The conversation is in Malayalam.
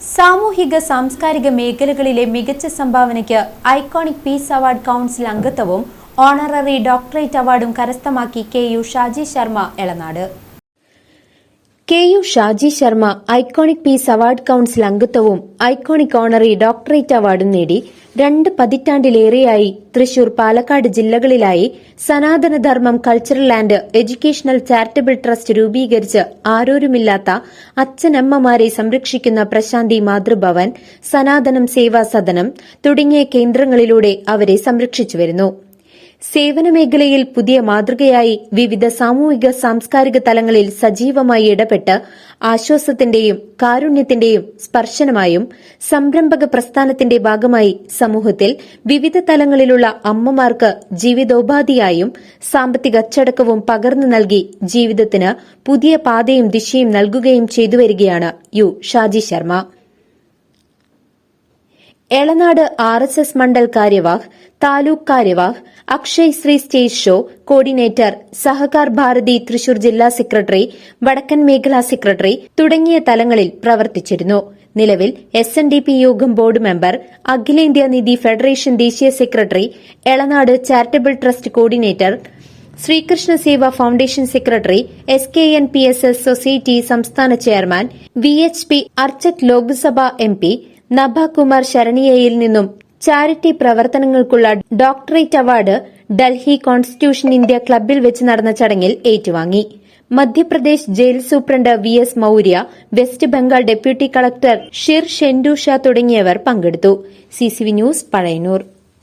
സാമൂഹിക സാംസ്കാരിക മേഖലകളിലെ മികച്ച സംഭാവനയ്ക്ക് ഐക്കോണിക് പീസ് അവാർഡ് കൗൺസിൽ അംഗത്വവും ഓണററി ഡോക്ടറേറ്റ് അവാർഡും കരസ്ഥമാക്കി K U Shaji Sharma Elanad. K U Shaji Sharma iconic peace award council അംഗത്വവും iconic honorary doctorate അവാർഡും നേടി രണ്ട് പതിറ്റാണ്ടിലേറെയായി തൃശൂർ പാലക്കാട് ജില്ലകളിലായി Sanatanadharmam cultural and educational charitable trust രൂപീകരിച്ച് ആരോരുമില്ലാത്ത അച്ഛനമ്മമാരെ സംരക്ഷിക്കുന്ന പ്രശാന്തി മാതൃഭവൻ സനാതനം സേവാ സദനം തുടങ്ങിയ കേന്ദ്രങ്ങളിലൂടെ അവരെ സംരക്ഷിച്ചുവരുന്നു. സേവന മേഖലയിൽ പുതിയ മാതൃകയായി വിവിധ സാമൂഹിക സാംസ്കാരിക തലങ്ങളിൽ സജീവമായി ഇടപെട്ട് ആശ്വാസത്തിന്റെയും കാരുണ്യത്തിന്റെയും സ്പർശനമായും സംരംഭക പ്രസ്ഥാനത്തിന്റെ ഭാഗമായി സമൂഹത്തിൽ വിവിധ തലങ്ങളിലുള്ള അമ്മമാർക്ക് ജീവിതോപാധിയായും സാമ്പത്തിക അച്ചടക്കവും പകർന്നു നൽകി ജീവിതത്തിന് പുതിയ പാതയും ദിശയും നൽകുകയും ചെയ്തുവരികയാണ് U Shaji Sharma. Elanad R S S mandal karyavah taluk karyavah Akshay Shri stage show coordinator Sahakar Bharati Thrissur ജില്ലാ സെക്രട്ടറി വടക്കൻ മേഖലാ സെക്രട്ടറി തുടങ്ങിയ തലങ്ങളിൽ പ്രവർത്തിച്ചിരുന്നു. നിലവിൽ S N D P Yogam board member അഖിലേന്ത്യാ നിധി ഫെഡറേഷൻ ദേശീയ secretary Elanad charitable trust coordinator Sreekrishna Seva foundation secretary S K N P S S society സംസ്ഥാന chairman V H P Archak Lok Sabha M P Nabhakumar ശരണിയയിൽ നിന്നും charity പ്രവർത്തനങ്ങൾക്കുള്ള doctorate award Delhi constitution India ക്ലബ്ബിൽ വെച്ച് നടന്ന ചടങ്ങിൽ ഏറ്റുവാങ്ങി. Madhya Pradesh jail superintendent V S Maurya west Bengal deputy collector Shir Shendu Shah തുടങ്ങിയവർ പങ്കെടുത്തു. CCV news Pazhayannur.